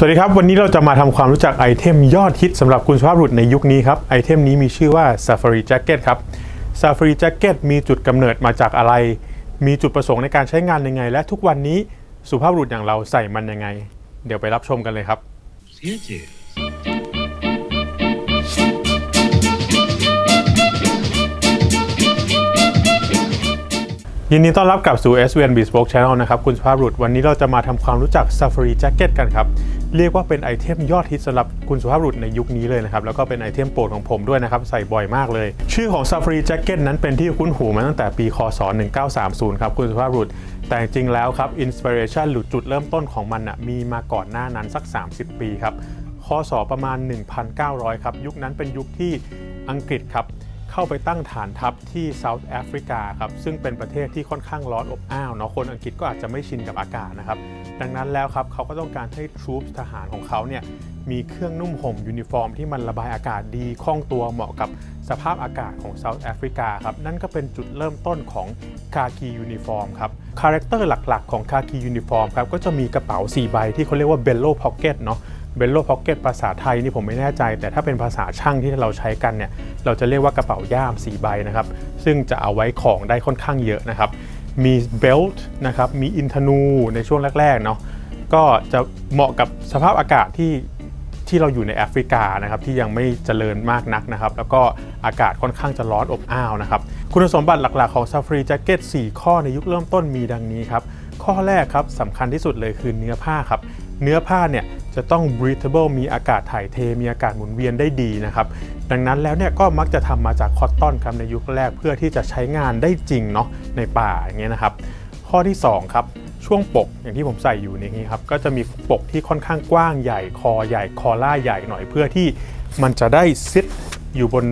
สวัสดีครับ วันนี้เราจะมาทำความรู้จักไอเทมยอดฮิตสำหรับคุณสุภาพบุรุษในยุคนี้ครับ ไอเทมนี้มีชื่อว่า Safari Jacket ครับ Safari Jacket มีจุดกำเนิดมาจากอะไร มีจุดประสงค์ในการใช้งานยังไง และทุกวันนี้สุภาพบุรุษอย่างเราใส่มันยังไง เดี๋ยวไปรับชมกันเลยครับ ยินดีต้อนรับกลับสู่ SVN Bespoke Channel นะครับ คุณสุภาพบุรุษวันนี้เราจะมาทำความรู้จัก Safari Jacket กันครับ เรียกว่าเป็นไอเทมยอดฮิตสำหรับคุณสุภาพบุรุษในยุคนี้เลยนะครับ แล้วก็เป็นไอเทมโปรดของผมด้วยนะครับ ใส่บ่อยมากเลย ชื่อของ Safari Jacket นั้นเป็นที่คุ้นหูมาตั้งแต่ปีคศ 1930 ครับ คุณสุภาพบุรุษแต่จริงแล้วครับอินสปิเรชันหรือจุดเริ่มต้นของมันนะมีมาก่อนหน้านั้นสัก 30 ปีครับคศประมาณ 1,900 ครับยุคนั้นเป็นยุคที่อังกฤษครับ เข้าไปตั้งฐานทัพที่เซาท์แอฟริกาครับซึ่งเป็นประเทศที่ค่อนข้างร้อนอบอ้าวเนาะคนอังกฤษก็อาจจะไม่ชินกับอากาศนะครับดังนั้นแล้วครับเขาก็ต้องการให้ทรูปทหารของเขาเนี่ยมีเครื่องนุ่มห่มยูนิฟอร์มที่มันระบายอากาศดีคล่องตัวเหมาะกับสภาพอากาศของเซาท์แอฟริกาครับนั่นก็เป็นจุดเริ่มต้นของคาคียูนิฟอร์มครับคาแรคเตอร์หลักๆ ของคาคียูนิฟอร์มครับก็จะมีกระเป๋า 4 ใบที่เขาเรียกว่าเบลโลพ็อกเก็ตเนาะ เบลโลพ็อกเก็ตภาษาไทยนี่ผมไม่แน่ใจ แต่ถ้าเป็นภาษาช่างที่เราใช้กันเนี่ยเราจะเรียกว่ากระเป๋าย่าม4ใบนะครับ ซึ่งจะเอาไว้ของได้ค่อนข้างเยอะนะครับมีเบลต์นะครับมีอินทนูในช่วงแรกๆเนาะก็จะเหมาะกับสภาพอากาศที่ที่เราอยู่ในแอฟริกานะครับที่ยังไม่เจริญมากนักนะครับ แล้วก็อากาศค่อนข้างจะร้อนอบอ้าวนะครับ คุณสมบัติหลักๆของ Safari Jacket 4ข้อในยุคเริ่มต้นมีดังนี้ครับ ข้อแรกครับสำคัญที่สุดเลยคือเนื้อผ้าครับ เนื้อผ้าเนี่ย จะต้อง breathable มีอากาศถ่ายเท มีอากาศหมุนเวียนได้ดีนะครับ ดังนั้นแล้วเนี่ยก็มักจะทำมาจากคอตตอนครับในยุคแรกเพื่อที่จะใช้งานได้จริงเนาะในป่าอย่างเงี้ยนะครับ ข้อที่ 2 ครับ ช่วงปกอย่างที่ผมใส่อยู่นนี้ครับก็จะมีปกที่ค่อนข้างกว้างใหญ่คอใหญ่คอล่าใหญ่หน่อยเพื่อที่มันจะได้ซิดอยู่บน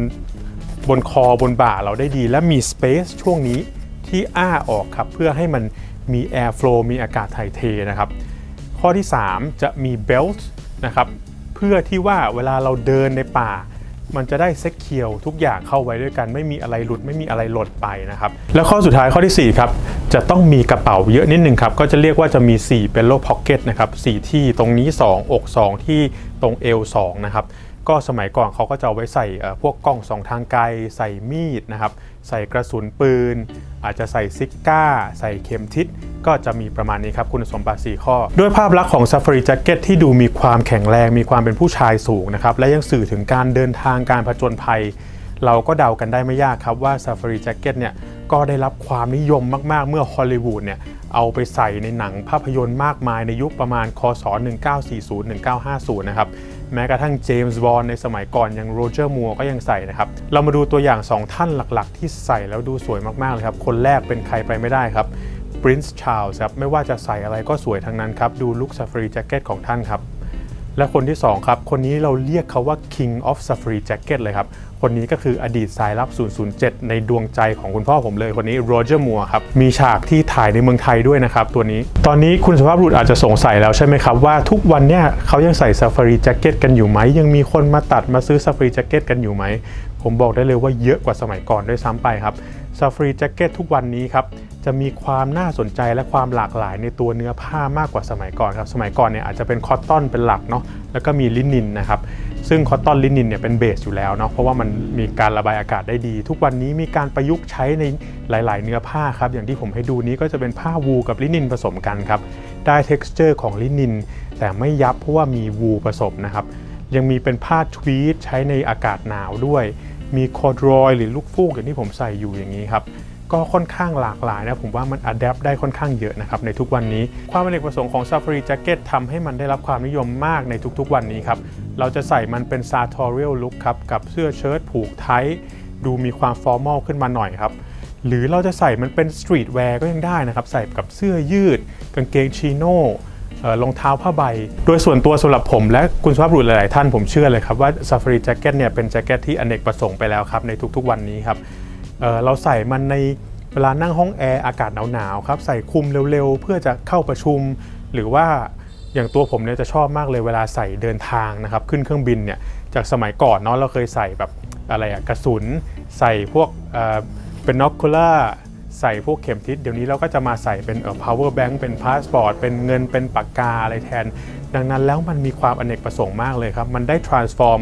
บนคอบนบ่าเราได้ดี และมี space ช่วงนี้ที่อ้าออกครับเพื่อให้มันมี air flow มีอากาศถ่ายเทนะครับ ข้อที่ 3 จะมี belt นะครับเพื่อที่ว่าเวลาเราเดินในป่า มันจะได้เซ็กเคียวทุกอย่างเข้าไว้ด้วยกันไม่มีอะไรหลุดไม่มีอะไรหล่นไปนะครับ แล้วข้อสุดท้ายข้อทีสี่4 ครับ จะต้องมีกระเป๋าเยอะนิดนึงครับ ก็จะเรียกว่าจะมี 4 เป็นโลพ็อกเก็ตนะครับ4ที่ตรงนี้ 2 อก 2 ที่ตรงเอว2นะครับ ก็สมัยก่อนเขาก็จะเอาไว้ใส่พวกกล้องสองทางไกล ใส่มีดนะครับ ใส่กระสุนปืน อาจจะใส่ซิก้า ใส่เข็มทิศ ก็จะมีประมาณนี้ครับคุณสมบัติ 4 ข้อ ด้วยภาพลักษณ์ของ Safari Jacket ที่ดูมีความแข็งแรง มีความเป็นผู้ชายสูงนะครับ และยังสื่อถึงการเดินทางการผจญภัย เราก็เดากันได้ไม่ยากครับว่า Safari Jacket เนี่ย ก็ได้รับความนิยมมาก ๆ เมื่อฮอลลีวูดเนี่ยเอาไปใส่ในหนังภาพยนตร์มากมายในยุคประมาณ คศ 1940-1950 นะครับ แม้กระทั่งเจมส์บอนด์ในสมัยก่อนยังโรเจอร์มัวก็ยังใส่นะครับ เรามาดูตัวอย่าง 2 ท่านหลักๆ ที่ใส่แล้วดูสวยมาก ๆ เลยครับ คนแรกเป็นใครไปไม่ได้ครับ Prince Charles ครับ ไม่ว่าจะใส่อะไรก็สวยทั้งนั้นครับ ดูลุค Safari Jacket ของท่านครับและคนที่ 2 ครับ คนนี้เราเรียกเขาว่า King of Safari Jacket เลยครับ คนนี้ก็คืออดีตสายลับ 007 ในดวงใจของคุณพ่อผมเลยคนนี้โรเจอร์มัวครับ มีฉากที่ถ่ายในเมืองไทยด้วยนะครับ ตัวนี้ ตอนนี้คุณสภาพบุรุษอาจจะสงสัยแล้วใช่ไหมครับว่าทุกวันเนี่ยเขายังใส่ Safari Jacket กันอยู่ไหม ยังมีคนมาตัดมาซื้อ Safari Jacket กันอยู่ไหม ผมบอกได้เลยว่าเยอะกว่าสมัยก่อนด้วยซ้ำไปครับ Safari Jacket ทุกวันนี้ครับจะมีความน่าสนใจและความหลากหลายในตัวเนื้อผ้ามากกว่าสมัยก่อนครับ สมัยก่อนเนี่ยอาจจะเป็นคอตตอนเป็นหลักเนาะแล้วก็มีลินินนะครับ ซึ่งคอตตอนลินินเนี่ยเป็นเบสอยู่แล้วเนาะเพราะว่ามันมีการระบายอากาศได้ดี ทุกวันนี้มีการประยุกต์ใช้ในหลาย ๆ เนื้อผ้าครับ อย่างที่ผมให้ดูนี้ก็จะเป็นผ้าวูลกับลินินผสมกันครับ ได้ texture ของลินิน แต่ไม่ยับเพราะว่ามีวูลผสมนะครับ ยังมีเป็นผ้าทวีตใช้ในอากาศหนาวด้วย มีคอดรอยหรือลูกฟูกอย่างที่ผมใส่อยู่อย่างนี้ครับ ก็ค่อนข้างหลากหลายนะผมว่ามันอัดแอปได้ค่อนข้างเยอะนะครับในทุกวันนี้ความเป็นเอกประสงค์ของ Safari Jacket ทำให้มันได้รับความนิยมมากในทุกๆวันนี้ครับ เราจะใส่มันเป็น sartorial look ครับกับเสื้อเชิ้ตผูกไทดูมีความฟอร์มอลขึ้นมาหน่อยครับ หรือเราจะใส่มันเป็นสตรีทแวร์ก็ยังได้นะครับ ใส่กับเสื้อยืด กางเกงชิโน่รองเท้าผ้าใบ โดยส่วนตัวสำหรับผมและคุณสุภาพบุรุษหลาย ๆ ท่านผมเชื่อเลยครับว่า Safari Jacket เนี่ยเป็นแจ็คเก็ตที่อเนกประสงค์ไปแล้วครับในทุกๆวันนี้ครับ เเราใส่มันในเวลานั่งห้องแอร์อากาศหนาวๆครับใส่คุมเร็วๆ เพื่อจะเข้าประชุม หรือว่าอย่างตัวผมเนี่ยจะชอบมากเลยเวลาใส่เดินทางนะครับขึ้นเครื่องบินเนี่ยจากสมัยก่อนเนาะเราเคยใส่แบบอะไรอะกระสุน ใส่พวกเเป็นน็อกคูล่าใส่พวกเข็มทิศเดี๋ยวนี้เราก็จะมาใส่เป็นเอ่อ power bank เป็น passport เป็นเงินเป็นปากกาอะไรแทน ดังนั้นแล้วมันมีความอเนกประสงค์มากเลยครับ มันได้ transform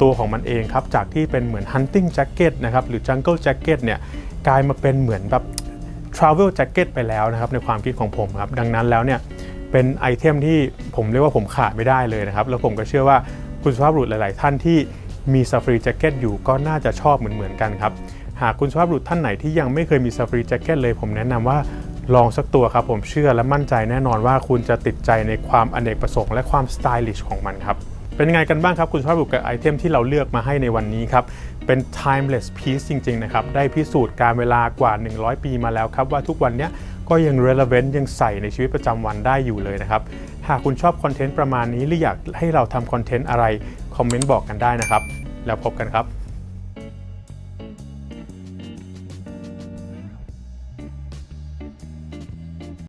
ตัวของมันเองครับ จากที่เป็นเหมือน hunting jacket นะครับ หรือ jungle jacket เนี่ย กลายมาเป็นเหมือนแบบ travel jacket ไปแล้วนะครับ ในความคิดของผมครับ ดังนั้นแล้วเนี่ย เป็นไอเทมที่ผมเรียกว่าผมขาดไม่ได้เลยนะครับ แล้วผมก็เชื่อว่าคุณสุภาพบุรุษหลาย ๆ ท่านที่มี Safari Jacket อยู่ก็น่าจะชอบเหมือน ๆ กันครับ หากคุณสุภาพบุรุษท่านไหนที่ยังไม่เคยมี Safari Jacket เลย ผมแนะนำว่าลองสักตัวครับผมเชื่อและมั่นใจแน่นอนว่าคุณจะติดใจในความอเนกประสงค์และความสไตลิชของมันครับ เป็นยังไงกันบ้างครับ คุณสุภาพบุรุษกับไอเทมที่เราเลือกมาให้ในวันนี้ครับ เป็น timeless piece จริง ๆ นะครับ ได้พิสูจน์การเวลากว่า 100 ปีมาแล้วครับ ว่าทุกวันนี้ก็ยัง relevant ยังใส่ในชีวิตประจำวันได้อยู่เลยนะครับ หากคุณชอบคอนเทนต์ประมาณนี้หรืออยากให้เราทำคอนเทนต์อะไร คอมเมนต์บอกกันได้นะครับ แล้วพบกันครับ